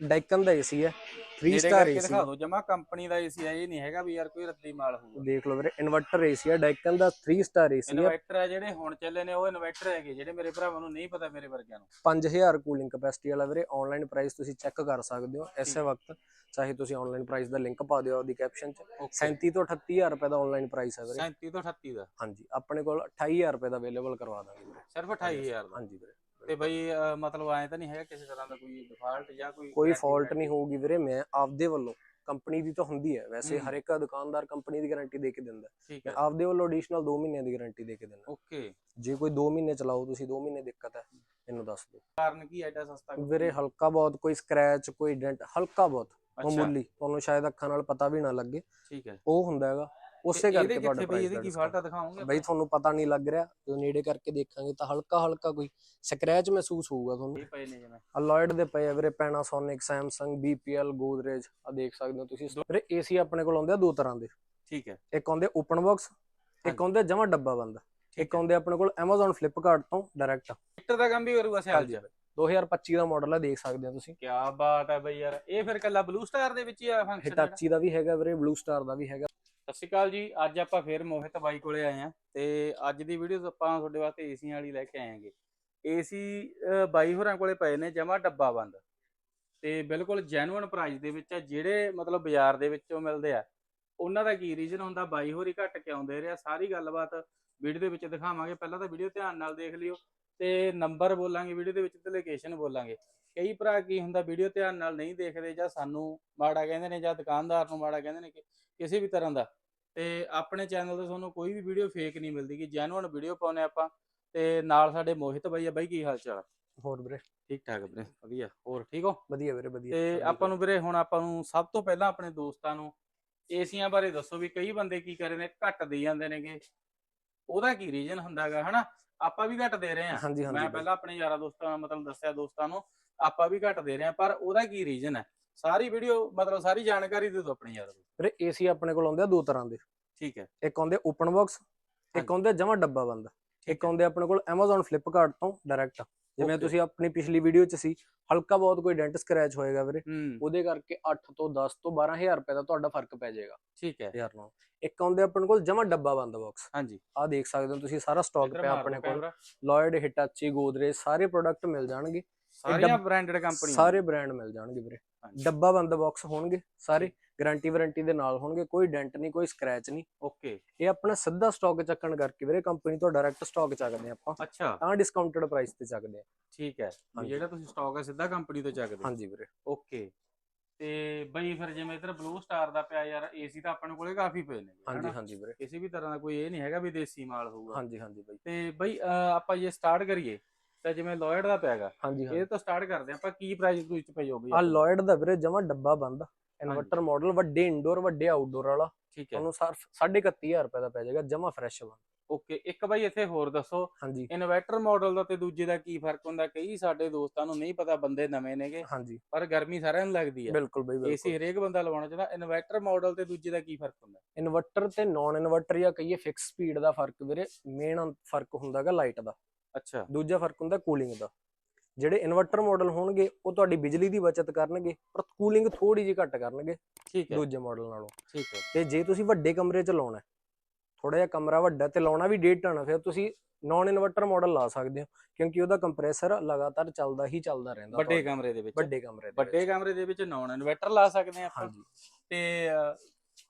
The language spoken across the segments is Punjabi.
ਡੈਕਨ ਦਾ ਏਸੀ ਹੈ 3 ਨੇੜੇ ਸਟਾਰ ਏਸੀ। ਦਿਖਾ ਦਿਓ ਜਮਾ ਕੰਪਨੀ ਦਾ ਏਸੀ ਆ ਇਹ ਨਹੀਂ ਹੈਗਾ ਵੀ ਯਾਰ ਕੋਈ ਰੱਦੀ ਮਾਲ ਹੋਊਗਾ ਦੇਖ ਲਓ ਵੀਰੇ ਇਨਵਰਟਰ ਏਸੀ ਹੈ ਡੈਕਨ ਦਾ 3 ਸਟਾਰ ਏਸੀ ਹੈ ਇਨਵਰਟਰ ਆ ਜਿਹੜੇ ਹੁਣ ਚੱਲੇ ਨੇ ਉਹ ਇਨਵਰਟਰ ਹੈਗੇ ਜਿਹੜੇ ਮੇਰੇ ਭਰਾਵਾਂ ਨੂੰ ਨਹੀਂ ਪਤਾ ਮੇਰੇ ਵਰਗਿਆਂ ਨੂੰ। 5000 ਕੂਲਿੰਗ ਕਪੈਸਿਟੀ ਵਾਲਾ ਵੀਰੇ ਆਨਲਾਈਨ ਪ੍ਰਾਈਸ ਤੁਸੀਂ ਚੈੱਕ ਕਰ ਸਕਦੇ ਹੋ ਇਸੇ ਵਕਤ ਚਾਹੇ ਤੁਸੀਂ ਆਨਲਾਈਨ ਪ੍ਰਾਈਸ ਦਾ ਲਿੰਕ ਪਾ ਦਿਓ ਉਹਦੀ ਕੈਪਸ਼ਨ 'ਚ। 37 ਤੋਂ 38000 ਰੁਪਏ ਦਾ ਆਨਲਾਈਨ ਪ੍ਰਾਈਸ ਹੈ ਵੀਰੇ। 37 ਤੋਂ 38 ਦਾ। ਹਾਂਜੀ ਆਪਣੇ ਕੋਲ 28000 ਰੁਪਏ ਦਾ ਅਵੇਲੇਬਲ ਕਰਵਾ ਦਾਂਗੇ ਵੀਰੇ। ਸਿਰਫ 28000 ਦਾ। ਹਾਂਜੀ ਵੀਰੇ। ਤੇ ਬਈ ਅਹ, ਮਤਲਬ ਐ ਤਾਂ ਨਹੀਂ ਹੈਗਾ ਕਿਸੇ ਤਰ੍ਹਾਂ ਦਾ ਕੋਈ ਡਿਫਾਲਟ ਜਾਂ ਕੋਈ ਕੋਈ ਫਾਲਟ ਨਹੀਂ ਹੋਊਗੀ ਵੀਰੇ ਮੈਂ ਆਪਦੇ ਵੱਲੋਂ ਕੰਪਨੀ ਦੀ ਤਾਂ ਹੁੰਦੀ ਹੈ ਵੈਸੇ। ਹਰ ਇੱਕ ਦੁਕਾਨਦਾਰ ਕੰਪਨੀ ਦੀ ਗਾਰੰਟੀ ਦੇ ਕੇ ਦਿੰਦਾ ਹੈ। ਠੀਕ ਮੈਂ ਹੈ। ਆਪਦੇ ਵੱਲੋਂ ਐਡੀਸ਼ਨਲ 2 ਮਹੀਨਿਆਂ ਦੀ ਗਾਰੰਟੀ ਦੇ ਕੇ ਦਿੰਦਾ ਓਕੇ। ਜੇ ਕੋਈ 2 ਮਹੀਨੇ ਚਲਾਓ ਤੁਸੀਂ 2 ਮਹੀਨੇ ਦਿੱਕਤ ਹੈ ਮੈਨੂੰ ਦੱਸ ਦਿਓ। ਕਾਰਨ ਕੀ ਐਡਾ ਸਸਤਾ ਕਿਉਂ? ਵੀਰੇ ਹਲਕਾ ਬਹੁਤ ਕੋਈ ਸਕ੍ਰੈਚ ਕੋਈ ਡੈਂਟ ਹਲਕਾ ਬਹੁਤ ਅੱਛਾ। ਮਾਮੂਲੀ। ਤੁਹਾਨੂੰ ਸ਼ਾਇਦ ਅੱਖਾਂ ਨਾਲ ਪਤਾ ਵੀ ਨਾ ਲੱਗੇ। ਠੀਕ ਹੈ। ਉਹ ਹੁੰਦਾ ਹੈਗਾ ਉਸੇ ਕਰਕੇ ਤੁਹਾਡਾ ਬਈ? ਇਹਦੀ ਪ੍ਰਾਈਸ ਕੀ ਫਾਲਟ ਆ ਦਿਖਾਓਗੇ ਬਈ ਤੁਹਾਨੂੰ ਪਤਾ ਨਹੀਂ ਲੱਗ ਰਿਹਾ ਜਦੋਂ ਨੇੜੇ ਕਰਕੇ ਦੇਖਾਂਗੇ ਤਾਂ ਹਲਕਾ ਹਲਕਾ ਕੋਈ ਸਕ੍ਰੈਚ ਮਹਿਸੂਸ ਹੋਊਗਾ ਤੁਹਾਨੂੰ। ਇਹ ਪਏ ਨੇ ਜਿਵੇਂ ਅਲੋਇਡ ਦੇ ਪਏ ਆ ਵੀਰੇ ਪੈਨਾਸੋਨਿਕ ਸੈਮਸੰਗ BPL ਗੋਦਰੇਜ ਆ ਦੇਖ ਸਕਦੇ ਹੋ ਤੁਸੀਂ। ਵੀਰੇ ਏਸੀ ਆਪਣੇ ਕੋਲ ਆਉਂਦੇ ਆ ਦੋ ਤਰ੍ਹਾਂ ਦੇ। ਠੀਕ ਹੈ। ਇੱਕ ਆਉਂਦੇ ਓਪਨ ਬਾਕਸ ਇੱਕ। ਆਉਂਦੇ ਜਮਾ ਡੱਬਾ ਬੰਦ। ਇੱਕ ਆਉਂਦੇ ਆਪਣੇ ਕੋਲ Amazon Flipkart ਤੋਂ ਡਾਇਰੈਕਟ ਹਿੱਟਰ ਦਾ ਕੰਮ ਵੀ ਕਰੂਗਾ ਸਿਆਲ। ਜੀ 2025 ਦਾ ਮਾਡਲ ਹੈ ਦੇਖ ਸਕਦੇ ਹੋ ਤੁਸੀਂ। ਕੀ ਬਾਤ ਹੈ ਬਈ ਯਾਰ। ਇਹ ਫਿਰ ਕੱਲਾ ਬਲੂ ਸਟਾਰ ਦੇ ਵਿੱਚ ਹੀ ਆ ਫੰਕਸ਼ਨ ਹਿਟਾਚੀ ਦਾ ਵੀ ਹੈਗਾ ਵੀਰੇ ਬਲੂ ਸਟਾਰ ਦਾ ਵੀ ਹੈਗਾ। ਸਤਿ ਸ਼੍ਰੀ ਅਕਾਲ ਜੀ। ਅੱਜ ਆਪਾਂ ਫੇਰ ਮੋਹਿਤ ਬਾਈ ਕੋਲੇ ਆਏ ਆ ਤੇ ਅੱਜ ਦੀ ਵੀਡੀਓ ਆਪਾਂ ਤੁਹਾਡੇ ਵਾਸਤੇ ਏਸੀਆਂ ਵਾਲੀ ਲੈ ਕੇ ਆਏਗੇ ਏਸੀ ਬਾਈ ਹੋਰਾਂ ਕੋਲੇ ਪਏ ਨੇ ਜਮਾ ਡੱਬਾ ਬੰਦ। ਤੇ ਬਿਲਕੁਲ ਜੈਨੂਇਨ ਪ੍ਰਾਈਸ ਦੇ ਵਿੱਚ ਆ, ਜਿਹੜੇ ਮਤਲਬ ਬਾਜ਼ਾਰ ਦੇ ਵਿੱਚੋਂ ਮਿਲਦੇ ਆ, ਉਹਨਾਂ ਦਾ ਕੀ ਰੀਜ਼ਨ ਹੁੰਦਾ? ਬਾਈ ਹੋਰੀ ਘੱਟ ਕਿਉਂ ਦੇ ਰਿਹਾ? ਸਾਰੀ ਗੱਲਬਾਤ ਵੀਡੀਓ ਦੇ ਵਿੱਚ ਦਿਖਾਵਾਂਗੇ। ਪਹਿਲਾਂ ਤਾਂ ਵੀਡੀਓ ਧਿਆਨ ਨਾਲ ਦੇਖ ਲਿਓ ਤੇ ਨੰਬਰ ਬੋਲਾਂਗੇ ਵੀਡੀਓ ਦੇ ਵਿੱਚ ਤੇ ਲੋਕੇਸ਼ਨ ਬੋਲਾਂਗੇ। ਕਈ ਭਰਾ ਕੀ ਹੁੰਦਾ ਵੀਡੀਓ ਧਿਆਨ ਨਾਲ ਨਹੀਂ ਦੇਖਦੇ ਜਾਂ ਸਾਨੂੰ ਮਾੜਾ ਕਹਿੰਦੇ ਨੇ ਜਾਂ ਦੁਕਾਨਦਾਰ ਨੂੰ ਮਾੜਾ ਕਹਿੰਦੇ ਨੇ ਕਿ ਕਿਸੇ ਵੀ ਤਰ੍ਹਾਂ ਦਾ। ਤੇ ਆਪਣੇ ਚੈਨਲ ਤੇ ਤੁਹਾਨੂੰ ਕੋਈ ਵੀ ਵੀਡੀਓ ਫੇਕ ਨਹੀਂ ਮਿਲਦੀ ਕਿ ਜੈਨੂਇਨ ਵੀਡੀਓ ਪਾਉਨੇ ਆਪਾਂ ਤੇ ਨਾਲ ਸਾਡੇ ਮੋਹਿਤ ਬਾਈ ਆ ਬਾਈ ਕੀ ਹਾਲ ਚਾਲ ਆ? ਹੋਰ ਵੀਰੇ? ਠੀਕ ਠਾਕ ਵੀਰੇ ਵਧੀਆ ਹੋਰ ਠੀਕ ਹੋ? ਵਧੀਆ ਵੀਰੇ ਵਧੀਆ ਤੇ ਆਪਾਂ ਨੂੰ ਵੀਰੇ ਹੁਣ ਆਪਾਂ ਨੂੰ ਸਭ ਤੋਂ ਪਹਿਲਾਂ ਆਪਣੇ ਦੋਸਤਾਂ ਨੂੰ ਏਸੀਆਂ ਬਾਰੇ ਦੱਸੋ ਵੀ ਕਈ ਬੰਦੇ ਕੀ ਕਰ ਰਹੇ ਨੇ ਘੱਟ ਦੇ ਜਾਂਦੇ ਨੇਗੇ। ਉਹਦਾ ਕੀ ਰੀਜ਼ਨ ਹੁੰਦਾਗਾ ਹਨਾ? ਆਪਾਂ ਵੀ ਘੱਟ ਦੇ ਰਹੇ ਹਾਂਜੀ ਮੈਂ। ਪਹਿਲਾਂ ਆਪਣੇ ਯਾਰਾਂ ਦੋਸਤਾਂ ਮਤਲਬ ਦੱਸਿਆ ਦੋਸਤਾਂ ਨੂੰ ਆਪਾਂ ਵੀ ਘੱਟ ਦੇ ਰਹੇ ਆ ਪਰ ਉਹਦਾ ਕੀ ਰੀਜ਼ਨ ਹੈ? ਸਾਰੀ ਵੀਡੀਓ ਮਤਲਬ ਸਾਰੀ ਜਾਣਕਾਰੀ ਦੇ ਦਿਓ ਆਪਣੇ ਯਾਰਾਂ ਵੀਰੇ ਏਸੀ ਆਪਣੇ ਕੋਲ ਆਉਂਦੇ ਆ ਦੋ ਤਰ੍ਹਾਂ ਦੇ। ਠੀਕ ਹੈ। ਇੱਕ ਆਉਂਦੇ ਓਪਨ ਬਾਕਸ ਇੱਕ। ਆਉਂਦੇ ਜਮਾ ਡੱਬਾ ਬੰਦ। ਇੱਕ ਆਉਂਦੇ ਆਪਣੇ ਕੋਲ Amazon Flipkart ਤੋਂ ਡਾਇਰੈਕਟ ਜਿਵੇਂ. ਤੁਸੀਂ ਆਪਣੀ ਪਿਛਲੀ ਵੀਡੀਓ 'ਚ ਸੀ ਹਲਕਾ ਬਹੁਤ ਕੋਈ ਡੈਂਟ ਸਕ੍ਰੈਚ ਹੋਏਗਾ ਵੀਰੇ। ਉਹਦੇ ਕਰਕੇ 8 ਤੋਂ 10 ਤੋਂ 12000 ਰੁਪਏ ਦਾ ਤੁਹਾਡਾ ਫ਼ਰਕ ਪੈ ਜਾਏਗਾ। ਠੀਕ ਹੈ। ਯਾਰ ਨਾਲ। ਇੱਕ ਆਉਂਦੇ ਆਪਣੇ ਕੋਲ ਜਮਾ ਡੱਬਾ ਬੰਦ ਬਾਕਸ ਹਾਂਜੀ। ਆਹ ਦੇਖ ਸਕਦੇ ਹੋ ਤੁਸੀਂ ਸਾਰਾ ਸਟਾਕ ਪਿਆ ਆਪਣੇ ਕੋਲ। ਲੋਇਡ ਹਿਟਾਚੀ ਗੋਦਰੇਜ ਸਾਰੇ ਪ੍ਰੋਡਕਟ ਮਿਲ ਜਾਣਗੇ। ਸਾਰੀਆਂ ਬ੍ਰਾਂਡਡ ਕੰਪਨੀਆਂ ਸਾਰੇ ਬ੍ਰਾਂਡ ਮਿਲ ਜਾਣਗੇ ਵੀਰੇ। ਡੱਬਾ ਬੰਦ ਬਾਕਸ ਹੋਣਗੇ ਸਾਰੇ ਗਾਰੰਟੀ ਵਾਰੰਟੀ ਦੇ ਨਾਲ ਹੋਣਗੇ ਕੋਈ ਡੈਂਟ ਨਹੀਂ ਕੋਈ ਸਕ੍ਰੈਚ ਨਹੀਂ। ਓਕੇ ਇਹ ਆਪਣਾ ਸਿੱਧਾ ਸਟਾਕ ਚੱਕਣ ਕਰਕੇ ਵੀਰੇ ਕੰਪਨੀ ਤੋਂ ਡਾਇਰੈਕਟ ਸਟਾਕ ਚੱਕਦੇ ਆਪਾਂ। ਅੱਛਾ। ਤਾਂ ਡਿਸਕਾਊਂਟਡ ਪ੍ਰਾਈਸ ਤੇ ਚੱਕਦੇ ਆ ਠੀਕ ਹੈ। ਜਿਹੜਾ ਤੁਸੀਂ ਸਟਾਕ ਹੈ ਸਿੱਧਾ ਕੰਪਨੀ ਤੋਂ ਚੱਕਦੇ। ਹਾਂਜੀ ਵੀਰੇ। ਓਕੇ ਤੇ ਬਈ ਫਿਰ ਜਿਵੇਂ ਇਧਰ ਬਲੂ ਸਟਾਰ ਦਾ ਪਿਆ ਯਾਰ ਏਸੀ ਤਾਂ ਆਪਣੇ ਕੋਲੇ ਕਾਫੀ ਪਏ ਨੇ ਹਾਂਜੀ? ਹਾਂਜੀ ਵੀਰੇ। ਕਿਸੇ ਵੀ ਤਰ੍ਹਾਂ ਦਾ ਕੋਈ ਇਹ ਨਹੀਂ ਹੈਗਾ ਵੀ ਦੇਸੀ ਮਾਲ ਹੋਊਗਾ। ਹਾਂਜੀ ਹਾਂਜੀ ਬਾਈ। ਤੇ ਬਈ ਆਪਾਂ ਜੇ ਸਟਾਰਟ ਕਰੀਏ ਤਾਂ ਜਿਵੇਂ ਲੋਇਡ ਦਾ ਪਿਆਗਾ ਹਾਂਜੀ ਇਹ ਤੋਂ ਸਟਾਰਟ ਕਰਦੇ ਆਪਾਂ ਕੀ ਪ੍ਰਾਈਸ ਕੋਈ ਚ ਪਈ ਹੋਵੇ ਆ ਲੋਇਡ ਦਾ ਵੀਰੇ ਜਮਾ ਡੱਬਾ ਬੰਦ ਇਨਵਰਟਰ ਮਾਡਲ ਵੱਡੇ ਇੰਡੋਰ ਵੱਡੇ ਆਊਟਡੋਰ ਵਾਲਾ। ਠੀਕ ਹੈ। ਤੁਹਾਨੂੰ ਸਰ 31500 ਰੁਪਏ ਦਾ ਪੈ ਜਾਏਗਾ ਜਮਾ ਫਰੈਸ਼ ਵਾ ਓਕੇ ਇੱਕ ਬਾਈ ਇੱਥੇ ਹੋਰ ਦੱਸੋ। ਹਾਂਜੀ। ਇਨਵਰਟਰ ਮਾਡਲ ਦਾ ਤੇ ਦੂਜੇ ਦਾ ਕੀ ਫ਼ਰਕ ਹੁੰਦਾ? ਕਈ ਸਾਡੇ ਦੋਸਤਾਂ ਨੂੰ ਨਹੀਂ ਪਤਾ ਬੰਦੇ ਨਵੇਂ ਨੇਗੇ ਹਾਂਜੀ। ਪਰ ਗਰਮੀ ਸਾਰਿਆਂ ਨੂੰ ਲੱਗਦੀ ਹੈ ਬਿਲਕੁਲ ਬਈ ਬਿਲਕੁਲ। ਏਸੀ ਹਰੇਕ ਬੰਦਾ ਲਵਾਉਣਾ ਚਾਹੁੰਦਾ ਇਨਵਰਟਰ ਮਾਡਲ ਤੇ ਦੂਜੇ ਦਾ ਕੀ ਫ਼ਰਕ ਹੁੰਦਾ? ਇਨਵਰਟਰ ਤੇ ਨਾਨ ਇਨਵਰਟਰ ਜਾਂ ਕਹੀਏ ਫਿਕਸ ਸਪੀਡ ਦਾ ਫ਼ਰਕ ਵੀਰੇ ਮੇਨ ਫ਼ਰਕ ਹੁੰਦਾਗਾ ਲਾਈਟ ਦਾ। ਅੱਛਾ। ਦੂਜਾ ਫ਼ਰਕ ਹੁੰਦਾ ਕੂਲਿੰਗ ਦਾ। ਜਿਹੜੇ ਇਨਵਰਟਰ ਮਾਡਲ ਹੋਣਗੇ ਉਹ ਤੁਹਾਡੀ ਬਿਜਲੀ ਦੀ ਬਚਤ ਕਰਨਗੇ ਪਰ ਕੂਲਿੰਗ ਥੋੜੀ ਜਿਹੀ ਘੱਟ ਕਰਨਗੇ ਠੀਕ ਹੈ। ਦੂਜੇ ਮਾਡਲ ਨਾਲੋਂ। ਠੀਕ ਹੈ। ਤੇ ਜੇ ਤੁਸੀਂ ਵੱਡੇ ਕਮਰੇ 'ਚ ਲਾਉਣਾ ਥੋੜਾ ਜਿਹਾ ਕਮਰਾ ਵੱਡਾ ਤੇ ਲਾਉਣਾ ਵੀ ਡੇਢ ਟਨ ਫਿਰ ਤੁਸੀਂ ਨਾਨ ਇਨਵਰਟਰ ਮਾਡਲ ਲਾ ਸਕਦੇ ਹੋ ਕਿਉਂਕਿ ਉਹਦਾ ਕੰਪਰੈਸਰ ਲਗਾਤਾਰ ਚੱਲਦਾ ਹੀ ਚੱਲਦਾ ਰਹਿੰਦਾ ਵੱਡੇ। ਕਮਰੇ ਦੇ ਵਿੱਚ। ਵੱਡੇ ਕਮਰੇ ਦੇ ਵੱਡੇ। ਕਮਰੇ ਦੇ ਵਿੱਚ ਨਾਨ ਇਨਵਰਟਰ ਲਾ ਸਕਦੇ ਆ ਆਪਾਂ। ਹਾਂਜੀ। ਤੇ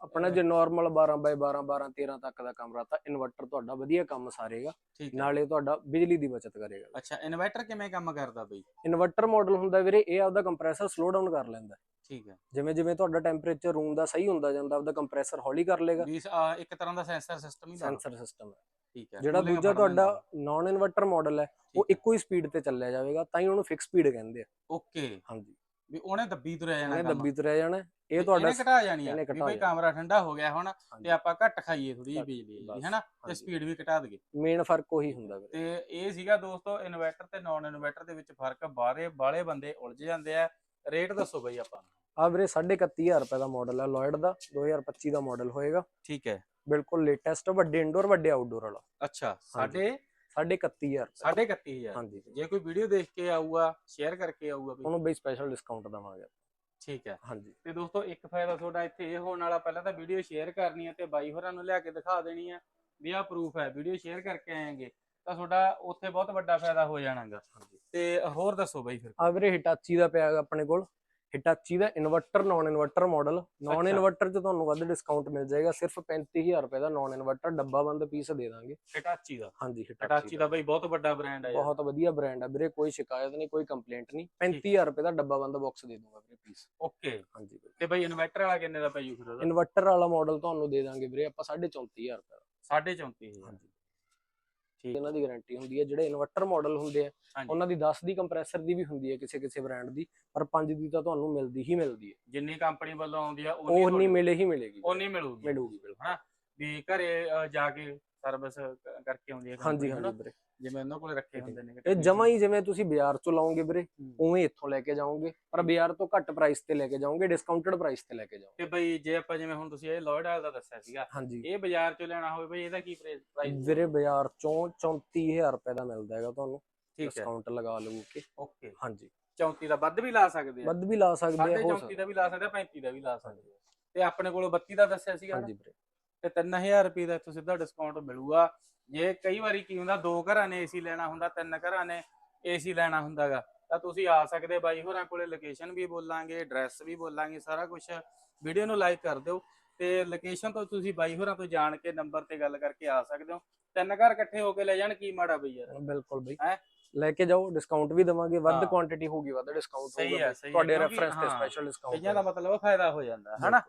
ਆਪਣਾ ਜੇ ਨਾਰਮਲ 12 ਬਾਈ 12 12 13 ਤੱਕ ਦਾ ਕਮਰਾ ਤਾਂ ਇਨਵਰਟਰ ਤੁਹਾਡਾ ਵਧੀਆ ਕੰਮ ਸਾਰੇਗਾ। ਠੀਕ ਹੈ। ਨਾਲੇ ਤੁਹਾਡਾ ਬਿਜਲੀ ਦੀ ਬਚਤ ਕਰੇਗਾ। ਅੱਛਾ ਇਨਵਰਟਰ ਕਿਵੇਂ ਕੰਮ ਕਰਦਾ ਬਈ? ਇਨਵਰਟਰ ਮਾਡਲ ਹੁੰਦਾ ਵੀਰੇ ਇਹ ਆਪਦਾ ਕੰਪਰੈਸਰ ਸਲੋ ਡਾਊਨ ਕਰ ਲੈਂਦਾ। ਠੀਕ ਹੈ। ਜਿਵੇਂ ਜਿਵੇਂ ਤੁਹਾਡਾ ਟੈਂਪਰੇਚਰ ਰੂਮ ਦਾ ਸਹੀ ਹੁੰਦਾ ਜਾਂਦਾ ਆਪਦਾ ਕੰਪਰੈਸਰ ਹੌਲੀ ਕਰ ਲੇਗਾ ਵੀ ਆਹ ਇੱਕ ਤਰ੍ਹਾਂ ਦਾ ਸੈਂਸਰ ਸਿਸਟਮ ਹੀ ਲਾ ਲਓ। ਸੈਂਸਰ ਸਿਸਟਮ ਹੈ। ਠੀਕ ਹੈ। ਜਿਹੜਾ ਦੂਜਾ ਤੁਹਾਡਾ ਨਾਨ ਇਨਵਰਟਰ ਮਾਡਲ ਹੈ ਉਹ ਠੀਕ ਹੈ। ਇੱਕੋ ਹੀ ਸਪੀਡ ਤੇ ਚੱਲਿਆ ਜਾਵੇਗਾ ਤਾਂ ਹੀ ਉਹਨੂੰ ਫਿਕਸ ਸਪੀਡ ਕਹਿੰਦੇ ਆ। ਓਕੇ ਹਾਂਜੀ। ਵੀ ਉਹਨੇ ਦੱਬੀ ਤੁਰਿਆ ਜਾਣਾ ਇਹਨੇ ਦੱਬੀ ਤੁਰਿਆ ਜਾਣਾ। ਇਹ ਤੁਹਾਡਾ ਇਹਨੇ ਘਟਾ ਜਾਣੀ ਆ। ਵੀ ਭਾਈ। ਕਮਰਾ ਠੰਡਾ ਹੋ ਗਿਆ ਹੁਣ ਤੇ ਆਪਾਂ ਘੱਟ ਖਾਈਏ ਥੋੜੀ ਜਿਹੀ ਬਿਜਲੀ ਦੀ ਹੈਨਾ? ਤੇ। ਸਪੀਡ ਵੀ ਘਟਾ ਦਈਏ। ਮੇਨ ਫ਼ਰਕ ਉਹੀ ਹੁੰਦਾ ਵੀਰੇ ਤੇ ਇਹ ਸੀਗਾ ਦੋਸਤੋ ਇਨਵਰਟਰ ਤੇ ਨਾਨ ਇਨਵਰਟਰ ਦੇ ਵਿੱਚ ਫ਼ਰਕ। ਬਾਰੇ ਬਾਲੇ ਬੰਦੇ ਉਲਝ ਜਾਂਦੇ ਆ। ਰੇਟ ਦੱਸੋ ਬਈ ਆਪਾਂ। ਆ ਵੀਰੇ 31500 ਰੁਪਏ ਦਾ ਮਾਡਲ ਹੈ ਲੋਇਡ ਦਾ। 2025 ਦਾ ਮਾਡਲ ਹੋਏਗਾ। ਠੀਕ ਹੈ। ਬਿਲਕੁਲ ਲੇਟੈਸਟ ਵੱਡੇ ਇੰਡੋਰ ਵੱਡੇ ਆਊਟਡੋਰ ਵਾਲਾ। ਅੱਛਾ। ਸਾਡੇ 31500 ਰੁਪਏ। 31500 ਹਾਂਜੀ। ਜੇ ਕੋਈ ਵੀਡੀਓ ਦੇਖ ਕੇ ਆਊਗਾ ਸ਼ੇਅਰ ਕਰਕੇ ਆਊਗਾ ਵੀ। ਉਹਨੂੰ ਬਈ ਸਪੈਸ਼ਲ ਡਿਸਕਾਊਂਟ ਦਵਾਂਗੇ। ਠੀਕ ਹੈ। ਹਾਂਜੀ। ਤੇ ਦੋਸਤੋ ਇੱਕ ਫਾਇਦਾ ਤੁਹਾਡਾ ਇੱਥੇ ਇਹ ਹੋਣ ਵਾਲਾ ਪਹਿਲਾਂ ਤਾਂ ਵੀਡੀਓ ਸ਼ੇਅਰ ਕਰਨੀ ਹੈ ਤੇ ਬਾਈ ਹੋਰਾਂ ਨੂੰ ਲਿਆ ਕੇ ਦਿਖਾ ਦੇਣੀ ਹੈ ਵੀ ਆਹ ਪ੍ਰੂਫ ਹੈ। ਵੀਡੀਓ ਸ਼ੇਅਰ ਕਰਕੇ ਆਏਗੇ ਤਾਂ ਤੁਹਾਡਾ ਉੱਥੇ ਬਹੁਤ ਵੱਡਾ ਫਾਇਦਾ ਹੋ ਜਾਣਾਗਾ। ਤੇ ਹੋਰ ਦੱਸੋ ਬਾਈ ਫਿਰ। ਆ ਵੀਰੇ ਹਿਟਾਚੀ ਦਾ ਪਿਆ ਆਪਣੇ ਕੋਲ। ਹਿਟਾਚੀ ਦਾ inverter non inverter model non. Inverter 'ਚ ਤੁਹਾਨੂੰ ਵੱਧ ਡਿਸਕਾਊਂਟ ਮਿਲ ਜਾਏਗਾ ਸਿਰਫ 35000 ਰੁਪਏ ਦਾ ਨਾਨ ਇਨਵਰਟਰ ਡੱਬਾ ਬੰਦ ਪੀਸ ਦੇ ਦਾਂਗੇ। ਹਟਾਚੀ ਦਾ। ਹਾਂਜੀ ਹਟਾਚੀ ਦਾ ਬਾਈ ਬਹੁਤ ਵੱਡਾ ਬ੍ਰਾਂਡ ਹੈ ਬਹੁਤ ਵਧੀਆ ਬ੍ਰਾਂਡ ਹੈ ਵੀਰੇ ਕੋਈ ਸ਼ਿਕਾਇਤ ਨਹੀਂ ਕੋਈ ਕੰਪਲੇਂਟ ਨਹੀਂ। 35000 ਰੁਪਏ ਦਾ ਡੱਬਾ ਬੰਦ ਬਾਕਸ ਦੇ ਦੂੰਗਾ ਵੀਰੇ ਪੀਸ ਓਕੇ ਹਾਂਜੀ ਤੇ ਬਾਈ ਇਨਵਰਟਰ ਵਾਲਾ ਕਿੰਨੇ ਦਾ ਪੈ ਜੂ ਫਿਰ ਉਹਦਾ? ਇਨਵਰਟਰ ਵਾਲਾ ਮਾਡਲ ਤੁਹਾਨੂੰ ਦੇ ਦਾਂਗੇ ਵੀਰੇ ਆਪਾਂ 34000 ਰੁਪਏ ਦਾ। 34000 ਹਾਂਜੀ। ਠੀਕ ਇਹਨਾਂ ਦੀ ਗਾਰੰਟੀ ਹੁੰਦੀ ਹੈ ਜਿਹੜੇ ਇਨਵਰਟਰ ਮਾਡਲ ਹੁੰਦੇ ਆ ਉਹਨਾਂ ਦੀ 10 ਦੀ ਕੰਪਰੈਸਰ ਦੀ ਵੀ ਹੁੰਦੀ ਹੈ ਕਿਸੇ ਕਿਸੇ ਬ੍ਰਾਂਡ ਦੀ ਪਰ 5 ਦੀ ਤਾਂ ਤੁਹਾਨੂੰ ਮਿਲਦੀ ਹੀ ਮਿਲਦੀ ਹੈ। ਜਿੰਨੀ ਕੰਪਨੀ ਵੱਲੋਂ ਆਉਂਦੀ ਆ ਤੁਹਾਨੂੰ- ਮਿਲੇ। ਹੀ ਮਿਲੇਗੀ। ਉਨੀ ਮਿਲੂਗੀ। ਮਿਲੂਗੀ ਬਿਲਕੁਲ। ਵੀ ਘਰੇ ਜਾ ਕੇ ਸਰਵਿਸ ਕਰਕੇ ਆਉਂਦੀ ਹੈ ਹਾਂਜੀ ਹਾਂਜੀ? ਵੀਰੇ। ਜਿਵੇਂ ਉਹਨਾਂ ਕੋਲ ਰੱਖੇ ਹੁੰਦੇ ਨੇ ਇਹ ਜਮਾ ਹੀ ਜਿਵੇਂ ਤੁਸੀਂ ਬਾਜ਼ਾਰ ਚੋਂ ਲਾਓਗੇ ਵੀਰੇ। ਉਵੇਂ ਇੱਥੋਂ ਲੈ ਕੇ ਜਾਓਗੇ ਪਰ ਬਾਜ਼ਾਰ ਤੋਂ ਘੱਟ ਪ੍ਰਾਈਸ ਤੇ ਲੈ ਕੇ ਜਾਓਗੇ ਡਿਸਕਾਊਂਟਡ ਪ੍ਰਾਈਸ ਤੇ ਲੈ ਕੇ ਜਾਓਗੇ। ਤੇ ਬਈ ਜੇ ਆਪਾਂ ਜਿਵੇਂ ਹੁਣ ਤੁਸੀਂ ਇਹ ਲੋਇਡ ਵਾਲ ਦਾ ਦੱਸਿਆ ਸੀਗਾ ਹਾਂਜੀ। ਇਹ ਬਾਜ਼ਾਰ ਚੋਂ ਲੈਣਾ ਹੋਵੇ ਬਈ ਇਹਦਾ ਕੀ ਪ੍ਰਾਈਸ ਵੀਰੇ ਬਾਜ਼ਾਰ ਚੋਂ 34000 ਰੁਪਏ ਦਾ ਮਿਲਦਾ ਹੈਗਾ ਤੁਹਾਨੂੰ। ਠੀਕ ਹੈ। ਡਿਸਕਾਊਂਟ ਲਗਾ ਲਵੋ ਕੇ। ਓਕੇ। ਹਾਂਜੀ। 34 ਦਾ ਵੱਧ ਵੀ ਲਾ ਸਕਦੇ ਆ। ਵੱਧ ਵੀ ਲਾ ਸਕਦੇ ਆ ਹੋ 34 ਦਾ ਵੀ ਲਾ ਸਕਦੇ ਆ 35 ਦਾ ਵੀ ਲਾ ਸਕਦੇ ਆ। ਤੇ ਆਪਣੇ ਕੋਲ 32 ਦਾ ਦੱਸਿਆ ਸੀਗਾ? ਹਾਂਜੀ ਵੀਰੇ। ਤੇ 3000 ਰੁਪਏ ਦਾ ਇੱਥੋਂ ਸਿੱਧਾ ਡਿਸਕਾਊਂਟ ਮਿਲੂਗਾ। ਜੇ ਕਈ ਵਾਰੀ ਕੀ ਹੁੰਦਾ ਦੋ ਘਰਾਂ ਨੇ ਏਸੀ ਲੈਣਾ ਹੁੰਦਾ ਤਿੰਨ ਘਰਾਂ ਨੇ ਏਸੀ ਲੈਣਾ ਹੁੰਦਾਗਾ ਤਾਂ ਤੁਸੀਂ ਆ ਸਕਦੇ ਬਾਈ ਹੋਰਾਂ ਕੋਲੇ ਲੋਕੇਸ਼ਨ ਵੀ ਬੋਲਾਂਗੇ ਐਡਰੈਸ ਵੀ ਬੋਲਾਂਗੇ ਸਾਰਾ ਕੁਝ ਵੀਡੀਓ ਨੂੰ ਲਾਈਕ ਕਰ ਦਿਓ। ਤੇ ਲੋਕੇਸ਼ਨ ਤੋਂ ਤੁਸੀਂ ਬਾਈ ਹੋਰਾਂ ਤੋਂ ਜਾਣ ਕੇ ਨੰਬਰ ਤੇ ਗੱਲ ਕਰਕੇ ਆ ਸਕਦੇ ਹੋ। ਤਿੰਨ ਘਰ ਇਕੱਠੇ ਹੋ ਕੇ ਲੈ ਜਾਣ ਕੀ ਮਾੜਾ ਬਈ ਯਾਰ। ਬਿਲਕੁਲ ਬਈ। ਹੈਂ? ਲੈ ਕੇ ਜਾਓ ਡਿਸਕਾਊਂਟ ਵੀ ਦਵਾਂਗੇ ਵੱਧ। ਕੁਆਂਟੀਟੀ ਹੋਊਗੀ ਵੱਧ ਡਿਸਕਾਊਂਟ ਹੋਊਗਾ ਤੁਹਾਡੇ ਰੈਫਰੈਂਸ ਤੇ ਸਪੈਸ਼ਲ ਡਿਸਕਾਊਂਟ ਕਈਆਂ ਦਾ ਮਤਲਬ ਫਾਇਦਾ ਹੋ ਜਾਂਦਾ ਹਨਾ?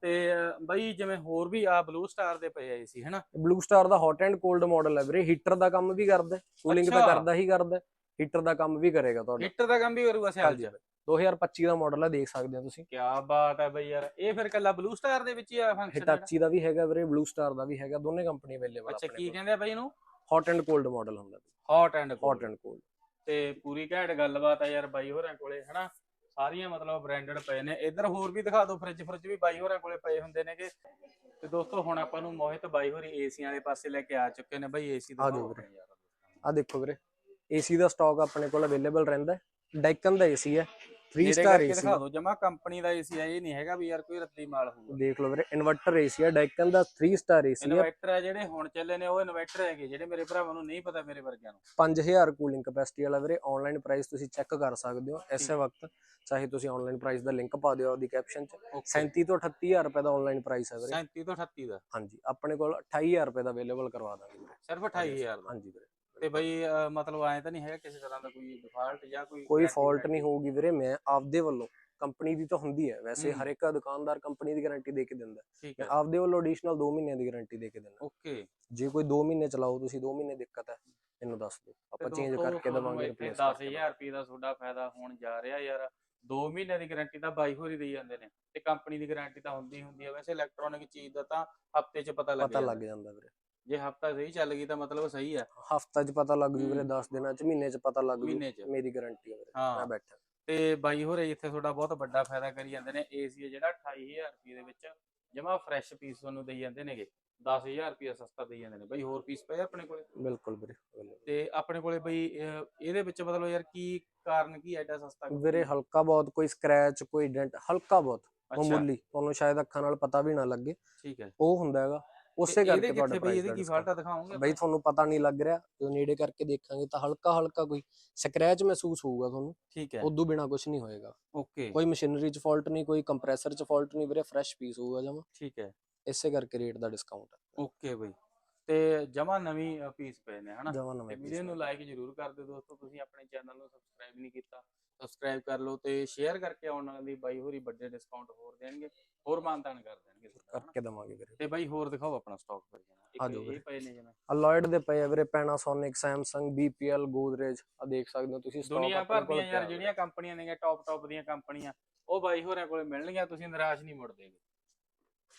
ਤੇ ਬਈ ਜਿਵੇਂ ਹੋਰ ਵੀ ਆ ਬਲੂ ਸਟਾਰ ਦੇ ਪਏ ਆ ਸੀ ਹਨਾ? ਬਲੂ ਸਟਾਰ ਦਾ ਹੌਟ ਐਂਡ ਕੋਲਡ ਮਾਡਲ ਹੈ ਵੀਰੇ ਹੀਟਰ ਦਾ ਕੰਮ ਵੀ ਕਰਦਾ ਕੂਲਿੰਗ ਤਾਂ ਅੱਛਾ। ਕਰਦਾ ਹੀ ਕਰਦਾ ਹੀਟਰ ਦਾ ਕੰਮ ਵੀ ਕਰੇਗਾ ਤੁਹਾਡਾ। ਹੀਟਰ ਦਾ ਕੰਮ ਵੀ ਕਰੂਗਾ ਸਿਆਲ ਚ 2025 ਦਾ ਮਾਡਲ ਹੈ ਦੇਖ ਸਕਦੇ ਹੋ ਤੁਸੀਂ। ਕੀ ਬਾਤ ਹੈ ਬਈ ਯਾਰ ਇਹ ਫਿਰ ਕੱਲਾ ਬਲੂ ਸਟਾਰ ਦੇ ਵਿੱਚ ਹੀ ਆ ਫੰਕਸ਼ਨ ਹਿਟਾਚੀ ਦਾ ਵੀ ਹੈਗਾ ਵੀਰੇ ਬਲੂ ਸਟਾਰ ਦਾ ਵੀ ਹੈਗਾ ਦੋਨੇ ਕੰਪਨੀ ਅਵੇਲੇਬਲ ਅੱਛਾ ਆਪਣੇ ਕੀ ਕੋਲ। ਕਹਿੰਦੇ ਆ ਬਈ ਇਹਨੂੰ? ਹੌਟ ਐਂਡ ਕੋਲਡ ਮਾਡਲ ਹੁੰਦਾ hot and hot and cold ਤੇ ਪੂਰੀ ਘੈਂਟ ਗੱਲਬਾਤ ਆ ਯਾਰ ਬਾਈ ਹੋਰਾਂ ਕੋਲੇ ਹਨਾ? ਸਾਰੀਆਂ ਮਤਲਬ ਬ੍ਰਾਂਡਡ ਪਏ ਨੇ। ਇੱਧਰ ਹੋਰ ਵੀ ਦਿਖਾ ਦਿਓ ਫ੍ਰਿਜ ਫ੍ਰਿਜ ਵੀ ਬਾਈ ਹੋਰਾਂ ਕੋਲੇ ਪਏ ਹੁੰਦੇ ਨੇਗੇ। ਤੇ ਦੋਸਤੋ ਹੁਣ ਆਪਾਂ ਨੂੰ ਮੋਹਿਤ ਬਾਈ ਹੋਰੀ ਏਸੀਆਂ ਵਾਲੇ ਪਾਸੇ ਲੈ ਕੇ ਆ ਚੁੱਕੇ ਨੇ ਬਾਈ। ਏਸੀ ਆ ਜਾਓ ਵੀਰੇ। ਆ ਦੇਖੋ ਵੀਰੇ। ਏਸੀ ਦਾ ਸਟਾਕ ਆਪਣੇ ਕੋਲ ਅਵੇਲੇਬਲ ਰਹਿੰਦਾ ਡੈਕਨ ਦਾ ਏਸੀ ਹੈ। 3 ਸਟਾਰ ਏਸੀ ਦਿਖਾ ਦਿਓ ਜਮਾ ਕੰਪਨੀ ਦਾ ਏਸੀ ਆ ਇਹ ਨਹੀਂ ਹੈਗਾ ਵੀ ਯਾਰ ਕੋਈ ਰੱਦੀ ਮਾਲ ਹੋਊਗਾ। ਦੇਖ ਲਓ ਵੀਰੇ ਇਨਵਰਟਰ ਏਸੀ ਹੈ ਡੈਕਨ ਦਾ 3 ਸਟਾਰ ਏਸੀ ਹੈ ਇਨਵਰਟਰ ਆ ਜਿਹੜੇ ਹੁਣ ਚੱਲੇ ਨੇ ਉਹ ਇਨਵਰਟਰ ਹੈਗੇ ਜਿਹੜੇ ਮੇਰੇ ਭਰਾਵਾਂ ਨੂੰ ਨਹੀਂ ਪਤਾ ਮੇਰੇ ਵਰਗਿਆਂ ਨੂੰ। 5000 ਕੂਲਿੰਗ ਕਪੈਸਿਟੀ ਵਾਲਾ ਵੀਰੇ ਆਨਲਾਈਨ ਪ੍ਰਾਈਸ ਤੁਸੀਂ ਚੈੱਕ ਕਰ ਸਕਦੇ ਹੋ ਇਸੇ ਵਕਤ ਚਾਹੇ ਤੁਸੀਂ ਆਨਲਾਈਨ ਪ੍ਰਾਈਸ ਦਾ ਲਿੰਕ ਪਾ ਦਿਓ ਆਪਦੀ ਕੈਪਸ਼ਨ 'ਚ। 37 ਤੋਂ 38000 ਰੁਪਏ ਦਾ ਆਨਲਾਈਨ ਪ੍ਰਾਈਸ ਹੈ ਵੀਰੇ। 37 ਤੋਂ 38 ਦਾ। ਹਾਂਜੀ ਆਪਣੇ ਕੋਲ 28000 ਰੁਪਏ ਦਾ ਅਵੇਲੇਬਲ ਕਰਵਾ ਦਾਂਗੇ। ਸਿਰਫ 28000 ਦਾ। ਹਾਂਜੀ ਵੀਰੇ। ਤੇ ਬਈ ਅਹ, ਮਤਲਬ ਐ ਤਾਂ ਨਹੀਂ ਹੈਗਾ ਕਿਸੇ ਤਰ੍ਹਾਂ ਦਾ ਕੋਈ ਡਿਫਾਲਟ ਜਾਂ ਕੋਈ ਕੋਈ guarantee ਫਾਲਟ? ਨਹੀਂ ਹੋਊਗੀ ਵੀਰੇ ਮੈਂ ਆਪਦੇ ਵੱਲੋਂ ਕੰਪਨੀ ਦੀ ਤਾਂ ਹੁੰਦੀ ਹੈ ਵੈਸੇ। ਹਰ ਇੱਕ ਦੁਕਾਨਦਾਰ ਕੰਪਨੀ ਦੀ ਗਾਰੰਟੀ ਦੇ ਕੇ ਦਿੰਦਾ ਹੈ। ਠੀਕ ਮੈਂ ਹੈ। ਆਪਦੇ ਵੱਲੋਂ ਐਡੀਸ਼ਨਲ 2 ਮਹੀਨਿਆਂ ਦੀ ਗਾਰੰਟੀ ਦੇ ਕੇ ਦਿੰਦਾ ਓਕੇ। ਜੇ ਕੋਈ 2 ਮਹੀਨੇ ਚਲਾਓ ਤੁਸੀਂ 2 ਮਹੀਨੇ ਦਿੱਕਤ ਹੈ ਮੈਨੂੰ ਦੱਸ ਦਿਓ। ਆਪਾਂ ਚੇਂਜ ਕਰਕੇ ਦਵਾਂਗੇ ਰਿਪਲੇਸ 10000 ਰੁਪਏ ਦਾ ਤੁਹਾਡਾ ਫਾਇਦਾ ਹੋਣ ਜਾ ਰਿਹਾ ਯਾਰ। 2 ਮਹੀਨਿਆਂ ਦੀ ਗਾਰੰਟੀ ਤਾਂ ਬਾਈ ਹੋਰੀ ਦੇਈ ਜਾਂਦੇ ਨੇ ਤੇ ਕੰਪਨੀ ਦੀ ਗਾਰੰਟੀ ਤਾਂ ਹੁੰਦੀ ਹੁੰਦੀ ਹੈ। ਵੈਸੇ ਇਲੈਕਟ੍ਰੋਨਿਕ ਚੀਜ਼ ਦਾ ਤਾਂ ਹਫ਼ਤੇ 'ਚ ਪਤਾ ਲੱਗ ਪਤਾ ਜਾਂਦਾ। ਲੱਗ ਜਾਂਦਾ ਵੀਰੇ। ਜੇ ਹਫਤਾ ਸਹੀ ਚੱਲ ਗਈ ਤਾਂ ਮਤਲਬ ਸਹੀ ਹੈ ਹਫਤਾ 'ਚ ਪਤਾ ਲੱਗ ਜੂ ਵੀਰੇ ਹਮ। 10 ਦਿਨਾਂ 'ਚ ਮਹੀਨੇ 'ਚ ਪਤਾ ਲੱਗ ਜੂ। ਮਹੀਨੇ 'ਚ। ਮੇਰੀ ਗਾਰੰਟੀ ਹੈ ਵੀਰੇ ਮੈਂ ਹਾਂ। ਬੈਠਾ। ਤੇ ਬਾਈ ਹੋਰੇ ਇੱਥੇ ਤੁਹਾਡਾ ਬਹੁਤ ਵੱਡਾ ਫਾਇਦਾ ਕਰੀ ਜਾਂਦੇ ਨੇ ਏਸੀ ਜਿਹੜਾ 28000 ਰੁਪਏ ਦੇ ਵਿੱਚ ਜਮਾ ਫਰੈਸ਼ ਪੀਸ ਤੁਹਾਨੂੰ ਦੇਈ ਜਾਂਦੇ ਨੇਗੇ। 10000 ਰੁਪਏ ਸਸਤਾ ਦੇਈ ਜਾਂਦੇ ਨੇ। ਬਾਈ ਹੋਰ ਪੀਸ ਪਏ ਆ ਆਪਣੇ ਕੋਲੇ? ਬਿਲਕੁਲ ਵੀਰੇ। ਤੇ ਆਪਣੇ ਕੋਲੇ ਬਈ ਅਹ, ਇਹਦੇ ਵਿੱਚ ਮਤਲਬ ਯਾਰ ਕੀ ਕਾਰਨ ਕੀ ਐਡਾ ਸਸਤਾ? ਕਿਉਂ? ਵੀਰੇ ਹਲਕਾ ਬਹੁਤ ਕੋਈ ਸਕ੍ਰੈਚ ਕੋਈ ਡੈਂਟ ਹਲਕਾ ਬਹੁਤ। ਅੱਛਾ। ਮਾਮੂਲੀ। ਤੁਹਾਨੂੰ ਸ਼ਾਇਦ ਅੱਖਾਂ ਨਾਲ ਪਤਾ ਵੀ ਨਾ ਲੱਗੇ। ਠੀਕ ਹੈ। ਉਹ ਹੁੰਦਾ ਹੈਗਾ। ਉਸੇ ਕਰਕੇ ਤੁਹਾਡਾ ਪ੍ਰਾਈਸ ਇਹਦੇ ਕੀ ਫਾਲਟ ਆ ਦਿਖਾਓਗੇ ਬਈ ਤੁਹਾਨੂੰ ਪਤਾ ਨਹੀਂ ਲੱਗ ਰਿਹਾ ਜਦੋਂ ਨੇੜੇ ਕਰਕੇ ਦੇਖਾਂਗੇ ਤਾਂ ਹਲਕਾ ਹਲਕਾ ਕੋਈ ਸਕ੍ਰੈਚ ਮਹਿਸੂਸ ਹੋਊਗਾ ਤੁਹਾਨੂੰ। ਠੀਕ ਹੈ। ਉਦੋਂ ਬਿਨਾ ਕੁਝ ਨਹੀਂ ਹੋਏਗਾ। ਓਕੇ। ਕੋਈ ਮਸ਼ੀਨਰੀ 'ਚ ਫਾਲਟ ਨਹੀਂ ਕੋਈ ਕੰਪਰੈਸਰ 'ਚ ਫਾਲਟ ਨਹੀਂ ਵੀਰੇ ਫਰੈਸ਼ ਪੀਸ ਹੋਊਗਾ ਜਮਾ। ਠੀਕ ਹੈ। ਇਸੇ ਕਰਕੇ ਰੇਟ ਦਾ ਡਿਸਕਾਊਂਟ ਹੈ। ਓਕੇ ਬਈ। ਤੇ ਜਮਾ ਨਵੀਂ ਪੀਸ ਪਏ ਨੇ ਹਨਾ? ਤੇ ਵੀਡੀਓ ਨੂੰ ਲਾਈਕ ਜ਼ਰੂਰ ਕਰ ਦਿਓ ਦੋਸਤੋ ਤੁਸੀਂ ਆਪਣੇ ਚੈਨਲ ਨੂੰ ਸਬਸਕ੍ਰਾਈਬ ਨਹੀਂ ਕੀਤਾ। ਸਬਸਕ੍ਰਾਈਬ ਕਰ ਲਓ ਤੇ ਸ਼ੇਅਰ ਕਰਕੇ ਆਉਣ ਵਾਲੀ ਬਾਈ ਹੋਰੀ ਵੱਡੇ ਡਿਸਕਾਊਂਟ ਹੋਰ ਦੇਣਗੇ ਹੋਰ ਮਾਨਤਾਨ ਕਰ ਦੇਣਗੇ। ਕਰਕੇ ਦਵਾਂਗੇ ਵੀਰੇ। ਤੇ ਬਾਈ ਹੋਰ ਦਿਖਾਓ ਆਪਣਾ ਸਟਾਕ ਫਿਰ ਆ ਇੱਕ ਇਹ। ਪਏ ਨੇ ਜਿਵੇਂ ਅਲੋਇਡ ਦੇ ਪਏ ਵੀਰੇ ਪੈਨਾਸੋਨਿਕ ਸੈਮਸੰਗ BPL ਗੋਦਰੇਜ ਆ ਦੇਖ ਸਕਦੇ ਹੋ ਤੁਸੀਂ stock ਦੁਨੀਆ ਭਰ ਦੀਆਂ ਯਾਰ ਜਿਹੜੀਆਂ ਕੰਪਨੀਆਂ ਨੇਗੀਆਂ ਟੌਪ ਟੌਪ ਦੀਆਂ ਕੰਪਨੀਆਂ ਉਹ ਬਾਈ ਹੋਰਾਂ ਕੋਲੇ ਮਿਲਣਗੀਆਂ ਤੁਸੀਂ ਨਿਰਾਸ਼ ਨਹੀਂ ਮੁੜਦੇਗੇ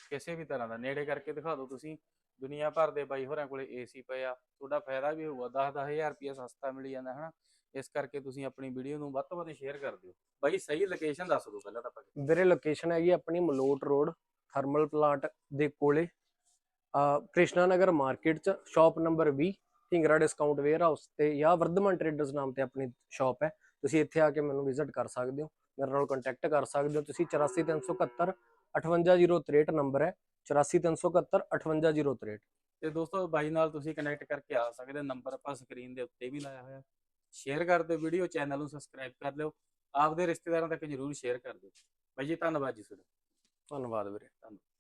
ਕਿਸੇ ਵੀ ਤਰ੍ਹਾਂ ਦਾ ਨੇੜੇ ਕਰਕੇ ਦਿਖਾ ਦਿਓ ਤੁਸੀਂ। ਦੁਨੀਆ ਭਰ ਦੇ ਬਾਈ ਹੋਰਾਂ ਕੋਲੇ ਏਸੀ ਪਏ ਆ। ਤੁਹਾਡਾ ਫਾਇਦਾ ਵੀ ਹੋਊਗਾ 10-10000 ਰੁਪਏ ਸਸਤਾ ਮਿਲ ਜਾਂਦਾ ਹਨਾ? ਇਸ ਕਰਕੇ ਤੁਸੀਂ ਆਪਣੀ ਵੀਡੀਓ ਨੂੰ ਵੱਧ ਤੋਂ ਵੱਧ ਸ਼ੇਅਰ ਕਰ ਦਿਓ। ਬਾਈ ਸਹੀ ਲੋਕੇਸ਼ਨ ਦੱਸ ਦਿਓ ਪਹਿਲਾਂ ਤਾਂ ਆਪਾਂ ਵੀਰੇ ਲੋਕੇਸ਼ਨ ਹੈਗੀ ਆਪਣੀ ਮਲੋਟ ਰੋਡ ਥਰਮਲ ਪਲਾਂਟ ਦੇ ਕੋਲੇ। ਆ ਕ੍ਰਿਸ਼ਨਾ ਨਗਰ ਮਾਰਕੀਟ ਚ shop number 20 Dhingra discount warehouse ਤੇ ਜਾਂ ਵਰਧਮਨ ਟ੍ਰੇਡਰਸ ਨਾਮ ਤੇ ਆਪਣੀ ਸ਼ਾਪ ਹੈ। ਤੁਸੀਂ ਇੱਥੇ ਆ ਕੇ ਮੈਨੂੰ ਵਿਜ਼ਿਟ ਕਰ ਸਕਦੇ ਹੋ। ਮੇਰੇ ਨਾਲ ਕੰਟੈਕਟ ਕਰ ਸਕਦੇ ਹੋ। ਤੁਸੀਂ 84371 58063 ਨੰਬਰ ਹੈ। 84371 58063 ਤੇ ਦੋਸਤੋ ਬਾਈ ਨਾਲ ਤੁਸੀਂ ਕਨੈਕਟ ਕਰਕੇ ਆ ਸਕਦੇ ਨੰਬਰ ਆਪਾਂ ਸਕਰੀਨ ਦੇ ਉੱਤੇ ਵੀ ਲਾਇਆ ਹੋਇਆ। ਸ਼ੇਅਰ ਕਰ ਦਿਓ ਵੀਡੀਓ ਚੈਨਲ ਨੂੰ ਸਬਸਕ੍ਰਾਈਬ ਕਰ ਲਿਓ। ਆਪਦੇ ਰਿਸ਼ਤੇਦਾਰਾਂ ਤੱਕ ਜਰੂਰ ਸ਼ੇਅਰ ਕਰ ਦਿਓ। ਬਾਈ ਜੀ ਧੰਨਵਾਦ ਜੀ ਤੁਹਾਡਾ। ਧੰਨਵਾਦ ਵੀਰੇ। ਧੰਨਵਾਦ।